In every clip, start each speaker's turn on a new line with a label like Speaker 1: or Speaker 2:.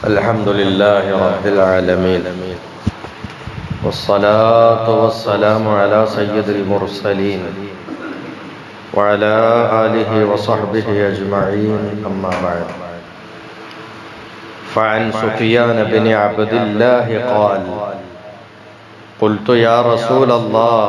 Speaker 1: الحمد لله رب العالمين. والصلاة والسلام على سيد المرسلين وعلى آله وصحبه أجمعين. أما بعد فعن سفيان بن عبد الله قال قلت يا رسول الله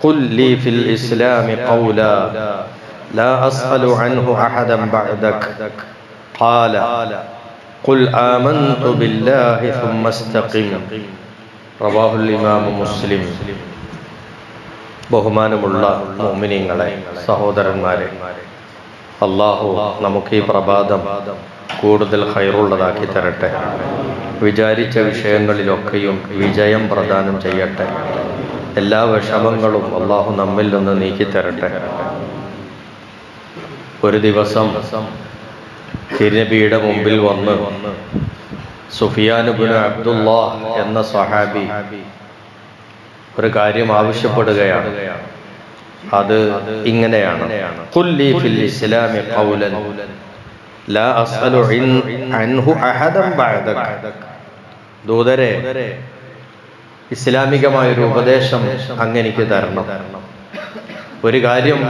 Speaker 1: قل لي في الإسلام قولا لا أسأل عنه أحدا بعدك. قال قل آمنت بالله ثم استقم റവാഹു ഇമാം മുസ്ലിം ബഹുമാനമുള്ള മോമിനിങ്ങളെ സഹോദരന്മാരെ അള്ളാഹു നമുക്ക് ഈ പ്രഭാതം കൂടുതൽ ഹൈറുള്ളതാക്കി തരട്ടെ വിചാരിച്ച വിഷയങ്ങളിലൊക്കെയും വിജയം പ്രദാനം ചെയ്യട്ടെ എല്ലാ വിഷമങ്ങളും അള്ളാഹു നമ്മിൽ നിന്ന് നീക്കി തരട്ടെ ഒരു ദിവസം തിരുനബിയുടെ മുമ്പിൽ വന്ന് സുഫിയാനുബിൻ അബ്ദുള്ള എന്ന സഹാബി ഒരു കാര്യം ആവശ്യപ്പെടുകയാണ്. അത് ഇങ്ങനെയാണ്. ദൂതരെ ഇസ്ലാമികമായ ഒരു ഉപദേശം അങ്ങ് എനിക്ക് തരണം. ഒരു കാര്യം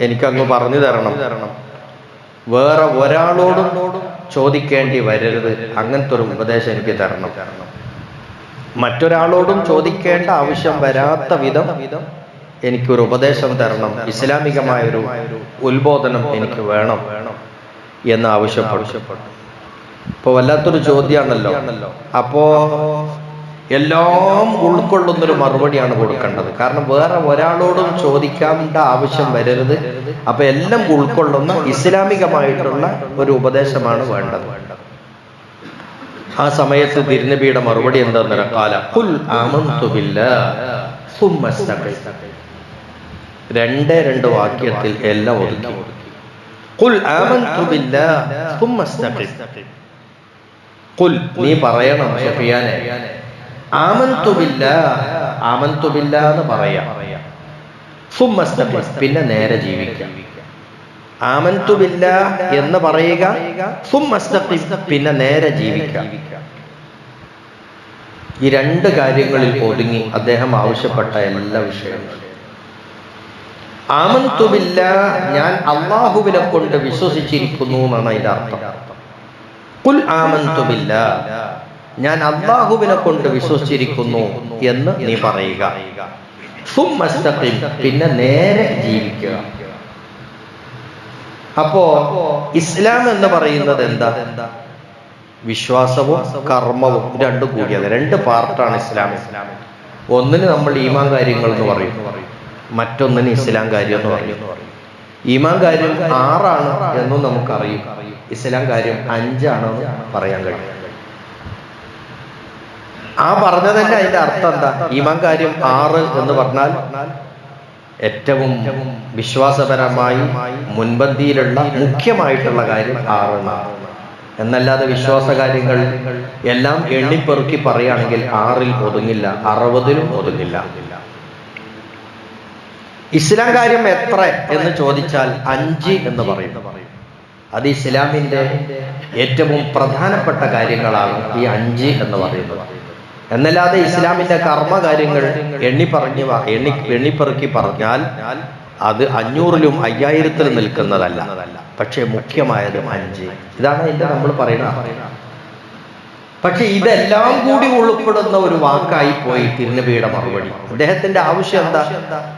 Speaker 1: എനിക്കങ്ങ് പറഞ്ഞു തരണം തരണം. വേറെ ഒരാളോടും ചോദിക്കേണ്ടി വരരുത്. അങ്ങനത്തെ ഒരു ഉപദേശം എനിക്ക് തരണം. മറ്റൊരാളോടും ചോദിക്കേണ്ട ആവശ്യം വരാത്ത വിധം എനിക്കൊരു ഉപദേശം തരണം. ഇസ്ലാമികമായ ഒരു ഉത്ബോധനം എനിക്ക് വേണം എന്ന് ആവശ്യപ്പെട്ടു. ഇപ്പൊ വല്ലാത്തൊരു ചോദ്യമാണല്ലോ. അപ്പോ എല്ലാം ഉൾക്കൊള്ളുന്നൊരു മറുപടിയാണ് കൊടുക്കേണ്ടത്. കാരണം വേറെ ഒരാളോടും ചോദിക്കേണ്ട ആവശ്യം വരരുത്. അപ്പൊ എല്ലാം ഉൾക്കൊള്ളുന്ന ഇസ്ലാമികമായിട്ടുള്ള ഒരു ഉപദേശമാണ് വേണ്ടത്. ആ സമയത്ത് തിരുനബിയുടെ മറുപടി എന്താന്ന് കാല രണ്ടേ രണ്ട് വാക്യത്തിൽ എല്ലാം ഒതുക്കി. നീ പറയണം ആമന്തുബില്ല ആമന്തുബില്ല എന്ന് പറയാം. പിന്നെ നേരെ ജീവിക്കാം ആമന്തുബില്ല എന്ന് പറയുക പിന്നെ നേരെ ജീവിക്കാം ഈ രണ്ട് കാര്യങ്ങളിൽ ഒതുങ്ങി അദ്ദേഹം ആവശ്യപ്പെട്ട എല്ലാ വിഷയങ്ങളും. ആമന്തുബില്ല ഞാൻ അള്ളാഹുവിനെ കൊണ്ട് വിശ്വസിച്ചിരിക്കുന്നു എന്നാണ് അതിന്റെ അർത്ഥം. കുൽ ആമന്തുബില്ല ഞാൻ അള്ളാഹുവിനെ കൊണ്ട് വിശ്വസിച്ചിരിക്കുന്നു എന്ന് നീ പറയുക. പിന്നെ നേരെ ജീവിക്കുക. അപ്പോ ഇസ്ലാം എന്ന് പറയുന്നത് എന്താ? വിശ്വാസവും കർമ്മവും രണ്ടും കൂടിയത് രണ്ട് പാർട്ടാണ് ഇസ്ലാം. ഒന്നിന് നമ്മൾ ഈമാൻ കാര്യങ്ങൾ എന്ന് പറയും. മറ്റൊന്നിന് ഇസ്ലാം കാര്യം എന്ന് പറയും. ഈമാൻ കാര്യം ആറാണ് എന്നും നമുക്കറിയും. ഇസ്ലാം കാര്യം അഞ്ചാണെന്ന് പറയാൻ കഴിയും. ആ പറഞ്ഞതന്നെ അതിന്റെ അർത്ഥം എന്താ? ഈമാൻ കാര്യം ആറ് എന്ന് പറഞ്ഞാൽ ഏറ്റവും വിശ്വാസപരമായി മുൻപന്തിയിലുള്ള മുഖ്യമായിട്ടുള്ള കാര്യം ആറ് എന്നല്ലാതെ വിശ്വാസ കാര്യങ്ങൾ എല്ലാം എണ്ണിപ്പെറുക്കി പറയുകയാണെങ്കിൽ ആറിൽ ഒതുങ്ങില്ല അറുപതിലും ഒതുങ്ങില്ല. ഇസ്ലാം കാര്യം എത്ര എന്ന് ചോദിച്ചാൽ അഞ്ച് എന്ന് പറയും. അത് ഇസ്ലാമിന്റെ ഏറ്റവും പ്രധാനപ്പെട്ട കാര്യങ്ങളാണ് ഈ അഞ്ച് എന്ന് പറയുന്നത്. എന്നല്ലാതെ ഇസ്ലാമിന്റെ കർമ്മകാര്യങ്ങൾ എണ്ണി പറഞ്ഞു എണ്ണി എണ്ണിപ്പെറുക്കി പറഞ്ഞാൽ അത് അഞ്ഞൂറിലും അയ്യായിരത്തിലും നിൽക്കുന്നതല്ല. പക്ഷേ മുഖ്യമായത് അഞ്ച്. ഇതാണ് ഇതിന്റെ നമ്മൾ പറയുന്നത് പക്ഷെ ഇതെല്ലാം കൂടി ഉൾപ്പെടുന്ന ഒരു വാക്കായി പോയി തിരുനബിയുടെ മറുപടി. അദ്ദേഹത്തിന്റെ ആവശ്യം എന്താ?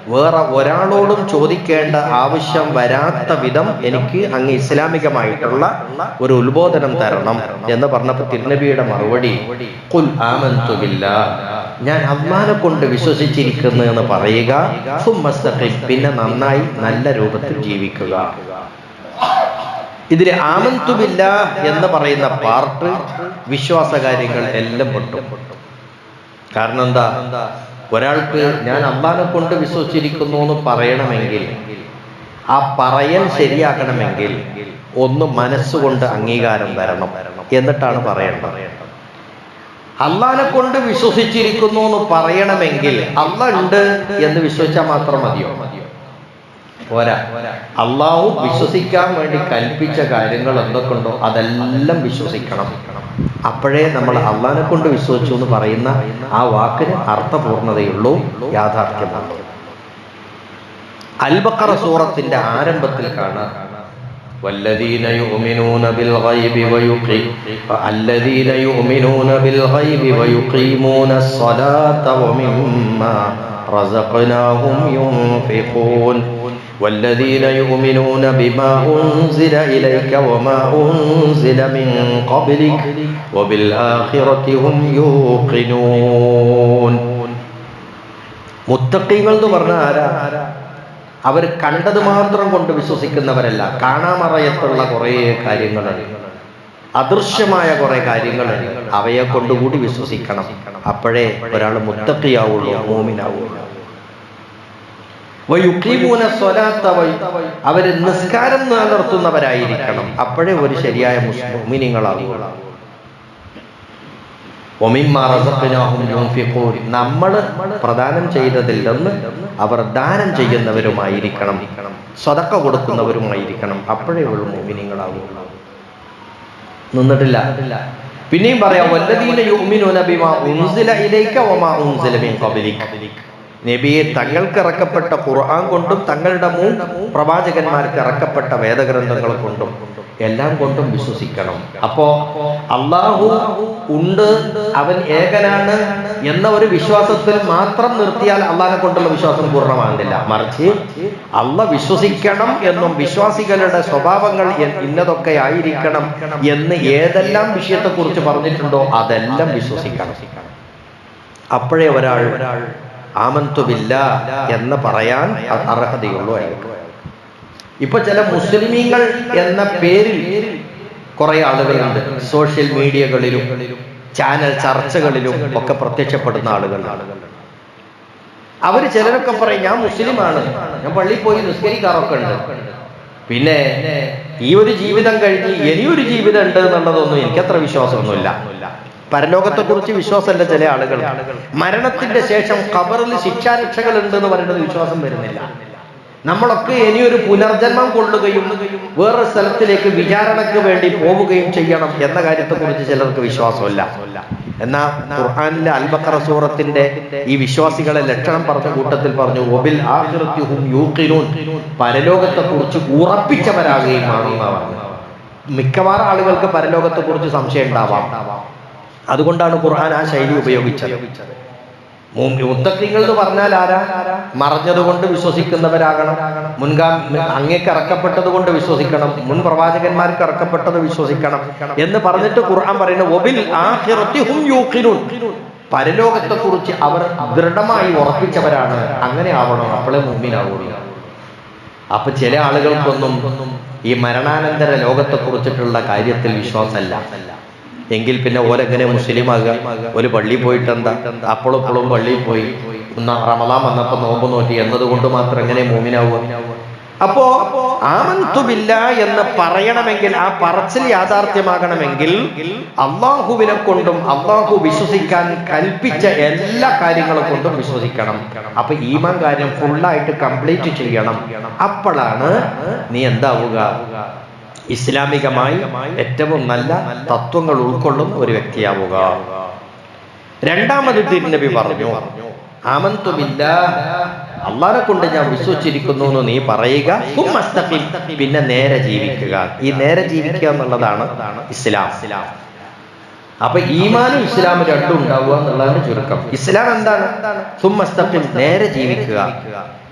Speaker 1: വേറെ ഒരാളോടും ചോദിക്കേണ്ട ആവശ്യം വരാത്ത വിധം എനിക്ക് അങ്ങ് ഇസ്ലാമികമായിട്ടുള്ള ഒരു ഉത്ബോധനം തരണം എന്ന് പറഞ്ഞപ്പോ തിരുനബിയുടെ മറുപടി ഞാൻ അള്ളാനെ കൊണ്ട് വിശ്വസിച്ചിരിക്കുന്നു എന്ന് പറയുക പിന്നെ നന്നായി നല്ല രൂപത്തിൽ ജീവിക്കുക. ഇതിൽ ആമന്തുമില്ല എന്ന് പറയുന്ന പാർട്ട് വിശ്വാസ കാര്യങ്ങൾ എല്ലാം പൊട്ടും. കാരണം എന്താ? ഒരാൾക്ക് ഞാൻ അള്ളാനെ കൊണ്ട് വിശ്വസിച്ചിരിക്കുന്നു എന്ന് പറയണമെങ്കിൽ ആ പറയൽ ശരിയാക്കണമെങ്കിൽ ഒന്ന് മനസ്സുകൊണ്ട് അംഗീകാരം വരണം എന്നിട്ടാണ് പറയേണ്ടത്. അള്ളാനെ കൊണ്ട് വിശ്വസിച്ചിരിക്കുന്നു എന്ന് പറയണമെങ്കിൽ അള്ള ഉണ്ട് എന്ന് വിശ്വസിച്ചാൽ മാത്രം മതിയോ മതിയോ? പോരാ. അള്ളാഹു വിശ്വസിക്കാൻ വേണ്ടി കൽപ്പിച്ച കാര്യങ്ങൾ എന്തൊക്കെയുണ്ടോ അതെല്ലാം വിശ്വസിക്കണം. അപ്പോഴേ നമ്മൾ അള്ളാഹിനെ കൊണ്ട് വിശ്വസിച്ചു എന്ന് പറയുന്ന ആ വാക്കിന് അർത്ഥപൂർണതയുള്ളൂ യാഥാർത്ഥ്യമാണ് അൽബക്കറ സൂറത്തിന്റെ ആരംഭത്തിൽ കാണാം. والذين يؤمنون بالغيب ويقيم يؤمنون بالغيب ويقيمون الصلاة ومما رزقناهم ينفقون والذين يؤمنون بما أنزل إليك وما أنزل من قبلك وبالآخرة هم يوقنون മുത്തക്കിങ്ങൾ എന്ന് പറഞ്ഞാൽ ആരാ അവർ കണ്ടത് മാത്രം കൊണ്ട് വിശ്വസിക്കുന്നവരല്ല കാണാമറയത്തുള്ള കുറേ കാര്യങ്ങളുണ്ട് അദൃശ്യമായ കുറെ കാര്യങ്ങളുണ്ട് അവയെ കൊണ്ടുകൂടി വിശ്വസിക്കണം അപ്പോഴേ ഒരാൾ മുത്തക്കിയാവുള്ളൂ മോമിനാവുള്ളൂ അവർ നിസ്കാരം നിലനിർത്തുന്നവരായിരിക്കണം. അപ്പോഴേ ഒരു ശരിയായ മുസ്ലിമിനിങ്ങളാവുള്ളൂ നമ്മൾ പ്രദാനം ചെയ്തതിൽ നിന്ന് അവർ ദാനം ചെയ്യുന്നവരുമായിരിക്കണം. സ്വതക്ക കൊടുക്കുന്നവരുമായിരിക്കണം. അപ്പോഴേ ഉള്ളൂ മോമിനിങ്ങളാവുള്ളൂ നിന്നിട്ടില്ല. പിന്നെയും പറയാം നബിയെ തങ്ങൾക്ക് ഇറക്കപ്പെട്ട ഖുർആൻ കൊണ്ടും തങ്ങളുടെ മൂ പ്രവാചകന്മാർക്ക് ഇറക്കപ്പെട്ട വേദഗ്രന്ഥങ്ങൾ കൊണ്ടും എല്ലാം കൊണ്ടും വിശ്വസിക്കണം. അപ്പോ അള്ളാഹു ഉണ്ട് അവൻ ഏകനാണ് എന്ന ഒരു വിശ്വാസത്തിൽ മാത്രം നിർത്തിയാൽ അള്ളാഹിനെ കൊണ്ടുള്ള വിശ്വാസം പൂർണമാകുന്നില്ല. മറിച്ച് അള്ള വിശ്വസിക്കണം എന്നും വിശ്വാസികളുടെ സ്വഭാവങ്ങൾ ഇന്നതൊക്കെ ആയിരിക്കണം എന്ന് ഏതെല്ലാം വിഷയത്തെക്കുറിച്ച് പറഞ്ഞിട്ടുണ്ടോ അതെല്ലാം വിശ്വസിക്കണം. അപ്പോഴേ ഒരാൾ ആമന്തുമില്ല എന്ന് പറയാൻ അർഹതയുള്ളൂ അയാൾക്ക് ഇപ്പൊ ചില മുസ്ലിമീങ്ങൾ എന്ന പേരിൽ കുറെ ആളുകളുണ്ട്. സോഷ്യൽ മീഡിയകളിലും ചാനൽ ചർച്ചകളിലും ഒക്കെ പ്രത്യക്ഷപ്പെടുന്ന ആളുകളാണ് അവർ ചിലരൊക്കെ പറയും ഞാൻ മുസ്ലിമാണ്. ഞാൻ പള്ളിയിൽ പോയി നിസ്കരിക്കാറൊക്കെ ഉണ്ട്. പിന്നെ ഈ ഒരു ജീവിതം കഴിഞ്ഞ് ഇനിയൊരു ജീവിതം ഉണ്ട് എന്നുള്ളതൊന്നും എനിക്കത്ര വിശ്വാസമൊന്നുമില്ല. പരലോകത്തെ കുറിച്ച് വിശ്വാസമല്ല ചില ആളുകൾ. മരണത്തിന്റെ ശേഷം ഖബറിൽ ശിക്ഷാരക്ഷകൾ ഉണ്ട് എന്ന് പറയുന്നത് വിശ്വാസം വരുന്നില്ല. നമ്മളൊക്കെ ഇനിയൊരു പുനർജന്മം കൊള്ളുകയും വേറൊരു സ്ഥലത്തിലേക്ക് വിചാരണയ്ക്ക് വേണ്ടി പോവുകയും ചെയ്യണം എന്ന കാര്യത്തെ കുറിച്ച് ചിലർക്ക് വിശ്വാസമല്ല. എന്നാ ഖുർആാനിലെ അൽബക്കറ സൂറത്തിന്റെ ഈ വിശ്വാസികളെ ലക്ഷണം പറഞ്ഞ കൂട്ടത്തിൽ പറഞ്ഞു ഒബിൽ യൂഖിനൂൻ. പരലോകത്തെ കുറിച്ച് ഉറപ്പിച്ചവരാകുകയും മിക്കവാറും ആളുകൾക്ക് പരലോകത്തെ കുറിച്ച് സംശയം ഉണ്ടാവാം. അതുകൊണ്ടാണ് ഖുർആൻ ആ ശൈലി ഉപയോഗിച്ചത്. മുത്തക്കിങ്ങൾ എന്ന് പറഞ്ഞാൽ ആരാ? മറഞ്ഞതുകൊണ്ട് വിശ്വസിക്കുന്നവരാകണം. മുൻകാ അങ്ങേക്ക് ഇറക്കപ്പെട്ടത് കൊണ്ട് വിശ്വസിക്കണം. മുൻ പ്രവാചകന്മാർക്ക് ഇറക്കപ്പെട്ടത് വിശ്വസിക്കണം എന്ന് പറഞ്ഞിട്ട് ഖുർആൻ പറയുന്നത് പരലോകത്തെ കുറിച്ച് അവർ ദൃഢമായി ഉറപ്പിച്ചവരാണ്. അങ്ങനെ ആവണം. അപ്പോഴേ മുമ്പിനാവുള്ളൂ അപ്പൊ ചില ആളുകൾക്കൊന്നും ഈ മരണാനന്തര ലോകത്തെ കുറിച്ചിട്ടുള്ള കാര്യത്തിൽ വിശ്വാസമല്ല. എങ്കിൽ പിന്നെ ഓരെങ്ങനെ മുസ്ലിം ആകുക ഒരു പള്ളി പോയിട്ട് എന്താ അപ്പോളപ്പോളും പള്ളിയിൽ പോയി. ഒന്ന് റമദാൻ വന്നപ്പോ നോമ്പ് നോറ്റി. എന്നതുകൊണ്ട് മാത്രം എങ്ങനെ മൂമിനാവുക? അപ്പോ ആമന്തുമില്ല എന്ന് പറയണമെങ്കിൽ ആ പറച്ചിൽ യാഥാർത്ഥ്യമാകണമെങ്കിൽ അള്ളാഹുവിനെ കൊണ്ടും അള്ളാഹു വിശ്വസിക്കാൻ കൽപ്പിച്ച എല്ലാ കാര്യങ്ങളെ കൊണ്ടും വിശ്വസിക്കണം. അപ്പൊ ഈമാൻ കാര്യം ഫുള്ളായിട്ട് കംപ്ലീറ്റ് ചെയ്യണം. അപ്പോഴാണ് നീ എന്താവുക? ഇസ്ലാമികമായി ഏറ്റവും നല്ല തത്വങ്ങൾ ഉൾക്കൊള്ളുന്ന ഒരു വ്യക്തിയാവുക. രണ്ടാമത് തിരുനബി പറഞ്ഞു ആമന്തുമില്ല അള്ളാനെ കൊണ്ട് ഞാൻ വിശ്വസിച്ചിരിക്കുന്നു എന്ന് നീ പറയുക. പിന്നെ നേരെ ജീവിക്കുക. ഈ നേരെ ജീവിക്കുക എന്നുള്ളതാണ് ഇസ്ലാം. അപ്പൊ ഈമാനും ഇസ്ലാമും രണ്ടും ഉണ്ടാവുക എന്നുള്ളതാണ് ചുരുക്കം. ഇസ്ലാം എന്താണ്? സുമ്മസ്തഖിം നേരെ ജീവിക്കുക.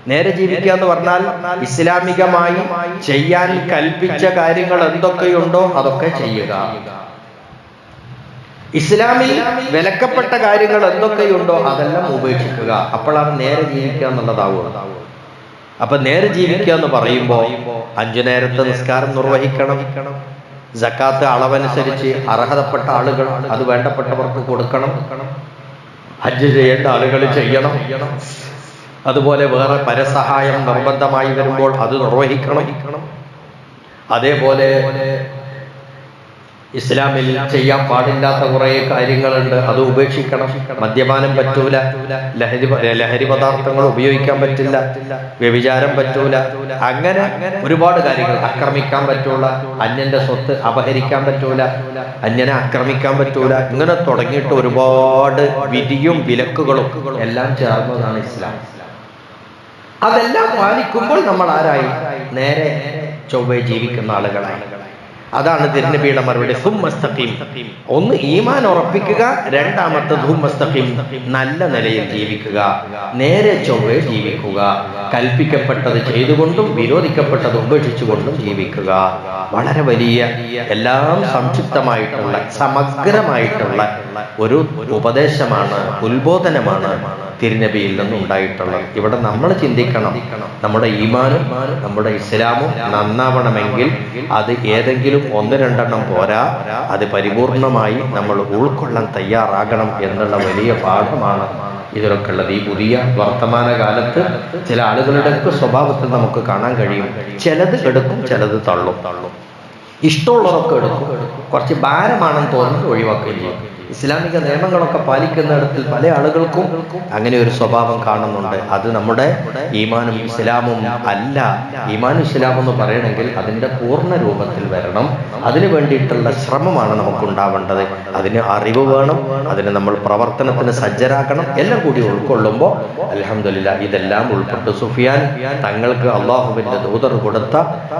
Speaker 1: നേരെ ജീവിക്കുക എന്ന് പറഞ്ഞാൽ ഇസ്ലാമികമായി ചെയ്യാൻ കൽപ്പിച്ച കാര്യങ്ങൾ എന്തൊക്കെയുണ്ടോ അതൊക്കെ ചെയ്യുക. ഇസ്ലാമിൽ വിലക്കപ്പെട്ട കാര്യങ്ങൾ എന്തൊക്കെയുണ്ടോ അതെല്ലാം ഉപേക്ഷിക്കുക. അപ്പോഴാണ് നേരെ ജീവിക്കുക എന്നുള്ളതാവുക. അപ്പൊ നേരെ ജീവിക്കുക എന്ന് പറയുമ്പോ അഞ്ചു നേരത്തെ നിസ്കാരം നിർവഹിക്കണം. ജക്കാത്ത് അളവനുസരിച്ച് അർഹതപ്പെട്ട ആളുകൾ അത് വേണ്ടപ്പെട്ടവർക്ക് കൊടുക്കണം. ഹജ്ജ് ചെയ്യേണ്ട ആളുകൾ ചെയ്യണം. അതുപോലെ വേറെ പരസഹായം നിർബന്ധമായി വരുമ്പോൾ അത് നിർവഹിക്കണം. അതേപോലെ ഇസ്ലാമിൽ ചെയ്യാൻ പാടില്ലാത്ത കുറേ കാര്യങ്ങളുണ്ട്. അത് ഉപേക്ഷിക്കണം. മദ്യപാനം പറ്റൂല. ലഹരി ലഹരി പദാർത്ഥങ്ങൾ ഉപയോഗിക്കാൻ പറ്റില്ല. വ്യഭിചാരം പറ്റൂല. അങ്ങനെ ഒരുപാട് കാര്യങ്ങൾ. ആക്രമിക്കാൻ പറ്റൂല. അന്യന്റെ സ്വത്ത് അപഹരിക്കാൻ പറ്റൂല. അന്യനെ ആക്രമിക്കാൻ പറ്റൂല. ഇങ്ങനെ തുടങ്ങിയിട്ട് ഒരുപാട് വിധിയും വിലക്കുകളും എല്ലാം ചേർന്നതാണ് ഇസ്ലാം. അതെല്ലാം പാലിക്കുമ്പോൾ നമ്മൾ ആരായി നേരെ ചൊവ്വെ ജീവിക്കുന്ന ആളുകളായി. അതാണ് തിരുനബിയുടെ മറുപടി. ഹുംസ്തഖീം ഒന്ന് ഈമാൻ ഉറപ്പിക്കുക രണ്ടാമത്തെ ഹുംസ്തഖീം നല്ല നിലയിൽ ജീവിക്കുക. നേരെ ചൊവ്വെ ജീവിക്കുക. കൽപ്പിക്കപ്പെട്ടത് ചെയ്തുകൊണ്ടും വിരോധിക്കപ്പെട്ടത് ഉപേക്ഷിച്ചുകൊണ്ടും ജീവിക്കുക. വളരെ വലിയ എല്ലാം സംക്ഷിപ്തമായിട്ടുള്ള സമഗ്രമായിട്ടുള്ള ഒരു ഉപദേശമാണ് ഉത്ബോധനമാണ് തിരുനബിയിൽ നിന്നും ഉണ്ടായിട്ടുള്ളത്. ഇവിടെ നമ്മൾ ചിന്തിക്കണം. നമ്മുടെ ഈമാനും നമ്മുടെ ഇസ്ലാമും നന്നാവണമെങ്കിൽ അത് ഏതെങ്കിലും ഒന്ന് രണ്ടെണ്ണം പോരാ. അത് പരിപൂർണമായി നമ്മൾ ഉൾക്കൊള്ളാൻ തയ്യാറാകണം എന്നുള്ള വലിയ പാഠമാണ് ഇതിലൊക്കെ ഉള്ളത് ഈ പുതിയ വർത്തമാന കാലത്ത് ചില ആളുകളുടെ സ്വഭാവത്തിൽ നമുക്ക് കാണാൻ കഴിയും. ചിലത് എടുക്കും ചിലത് തള്ളും. തള്ളും ഇഷ്ടമുള്ളതൊക്കെ എടുക്കും. കുറച്ച് ഭാരമാണെന്ന് തോന്നുന്നത് ഒഴിവാക്കുകയും ചെയ്യും. ഇസ്ലാമിക നിയമങ്ങളൊക്കെ പാലിക്കുന്നിടത്തിൽ പല ആളുകൾക്കും അങ്ങനെ ഒരു സ്വഭാവം കാണുന്നുണ്ട്. അത് നമ്മുടെ ഈമാനും ഇസ്ലാമും അല്ല. ഈമാനും ഇസ്ലാം എന്ന് പറയണമെങ്കിൽ അതിന്റെ പൂർണ രൂപത്തിൽ വരണം. അതിനു വേണ്ടിയിട്ടുള്ള ശ്രമമാണ് നമുക്ക് ഉണ്ടാവേണ്ടത് അതിന് അറിവ് വേണം. അതിന് നമ്മൾ പ്രവർത്തനത്തിന് സജ്ജരാക്കണം. എല്ലാം കൂടി ഉൾക്കൊള്ളുമ്പോൾ അലഹമില്ല ഇതെല്ലാം ഉൾപ്പെട്ട് സുഫിയാൻ തങ്ങൾക്ക് അള്ളാഹുവിന്റെ ദൂതർ കൊടുത്ത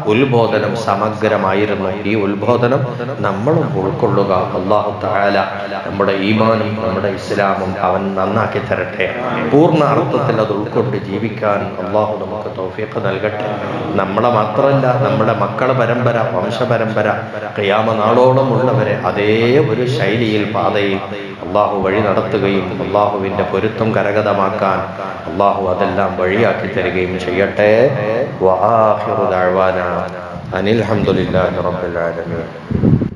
Speaker 1: ഉത്ബോധനം സമഗ്രമായിരുന്നു. ഈ ഉത്ബോധനം നമ്മളും ഉൾക്കൊള്ളുക. അള്ളാഹു താല നമ്മുടെ ഈമാനും നമ്മുടെ ഇസ്ലാമും അവൻ നന്നാക്കി തരട്ടെ. പൂർണ അർത്ഥത്തിൽ അത് ഉൾക്കൊണ്ട് ജീവിക്കാൻ അള്ളാഹു നമുക്ക് തോഫിയൊക്കെ നൽകട്ടെ. നമ്മളെ മാത്രമല്ല നമ്മുടെ മക്കളെ പരമ്പര വംശപരമ്പര കയ്യാമ നാളോളം ഉള്ളവരെ അതേ ഒരു ശൈലിയിൽ പാതയിൽ അള്ളാഹു വഴി നടത്തുകയും അള്ളാഹുവിന്റെ പൊരുത്തം കരഗതമാക്കാൻ അള്ളാഹു അതെല്ലാം വഴിയാക്കി തരികയും ചെയ്യട്ടെ. അനിൽ റബ്ബിൽ ആലമീൻ.